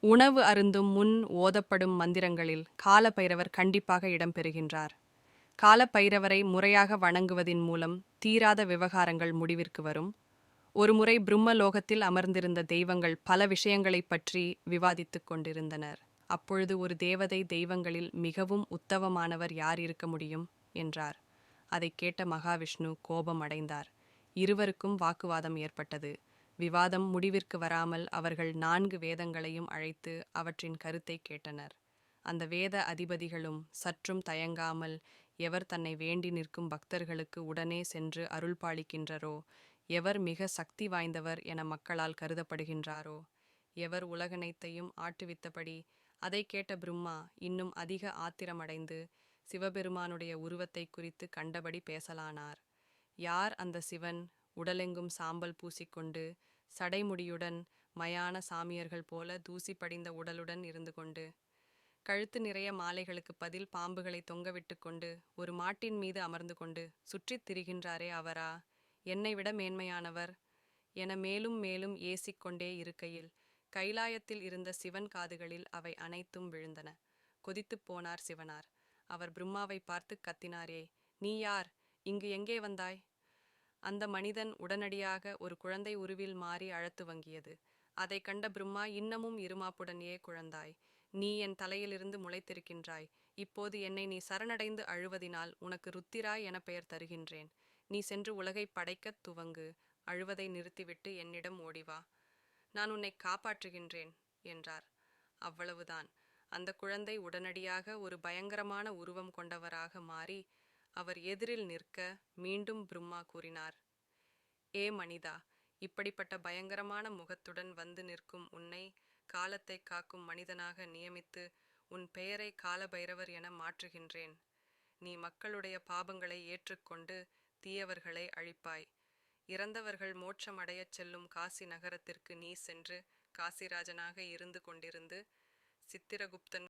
உணவு அருந்தும் முன் ஓதப்படும் மந்திரங்களில் காலபைரவர் கண்டிப்பாக இடம்பெறுகின்றார். காலபைரவரை முறையாக வணங்குவதின் மூலம் தீராத விவகாரங்கள் முடிவிற்கு வரும். ஒருமுறை பிரம்மலோகத்தில் அமர்ந்திருந்த தெய்வங்கள் பல விஷயங்களைப் பற்றி விவாதித்துக் கொண்டிருந்தனர். அப்பொழுது ஒரு தேவதை தெய்வங்களில் மிகவும் உத்தவமானவர் யார் இருக்க முடியும்? என்றார். அதைக் கேட்ட மகாவிஷ்ணு கோபம் அடைந்தார். இருவருக்கும் வாக்குவாதம் ஏற்பட்டது. விவாதம் முடிவிற்கு வராமல் அவர்கள் நான்கு வேதங்களையும் அழைத்து அவற்றின் கருத்தை கேட்டனர். அந்த வேத அதிபதிகளும் சற்றும் தயங்காமல் எவர் தன்னை வேண்டி நிற்கும் பக்தர்களுக்கு உடனே சென்று அருள் பாலிக்கின்றரோ? எவர் மிக சக்தி வாய்ந்தவர் என மக்களால் கருதப்படுகின்றாரோ? எவர் உலகனைத்தையும் ஆட்டுவித்தபடி அதை கேட்ட பிரம்மா இன்னும் அதிக ஆத்திரமடைந்து சிவபெருமானுடைய உருவத்தை குறித்து கண்டபடி பேசலானார். யார் அந்த சிவன்? உடலெங்கும் சாம்பல் பூசிக்கொண்டு சடைமுடியுடன் மயான சாமியர்கள் போல தூசி படிந்த உடலுடன் இருந்து கொண்டு கழுத்து நிறைய மாலைகளுக்கு பதில் பாம்புகளை தொங்கவிட்டு கொண்டு ஒரு மாட்டின் மீது அமர்ந்து கொண்டு சுற்றித் திரிகின்றாரே அவரா? என்னை விட மேன்மையானவர்? என மேலும் மேலும் ஏசிக்கொண்டே இருக்கையில் கைலாயத்தில் இருந்த சிவன் காதுகளில் அவை அனைத்தும் விழுந்தன. கொதித்துப் போனார் சிவனார். அவர் பிரம்மாவை பார்த்து கத்தினாரே நீ யார்? இங்கு எங்கே வந்தாய்? அந்த மனிதன் உடனடியாக ஒரு குழந்தை உருவில் மாறி அழத் துவங்கியது அதை கண்ட பிரம்மா இன்னமும் இருமாப்புடன் ஏ குழந்தாய். நீ என் தலையிலிருந்து முளைத்திருக்கின்றாய். இப்போது என்னை நீ சரணடைந்து அழுவதினால் உனக்கு ருத்திராய் என பெயர் தருகின்றேன். நீ சென்று உலகை படைக்கத் துவங்கு. அழுவதை நிறுத்திவிட்டு என்னிடம் ஓடிவா. நான் உன்னை காப்பாற்றுகின்றேன் என்றார். அவ்வளவுதான். அந்த குழந்தை உடனடியாக ஒரு பயங்கரமான உருவம் கொண்டவராக மாறி அவர் எதிரில் நிற்க மீண்டும் பிரம்மா கூறினார் ஏ மனிதா இப்படிப்பட்ட பயங்கரமான முகத்துடன் வந்து நிற்கும் உன்னை காலத்தை காக்கும் மனிதனாக நியமித்து உன் பெயரை காலபைரவர் என மாற்றுகின்றேன். நீ மக்களுடைய பாபங்களை ஏற்றுக்கொண்டு தீயவர்களை அழிப்பாய். இறந்தவர்கள் மோட்சமடையச் செல்லும் காசி நகரத்திற்கு நீ சென்று காசிராஜனாக இருந்து கொண்டிருந்து சித்திரகுப்தன்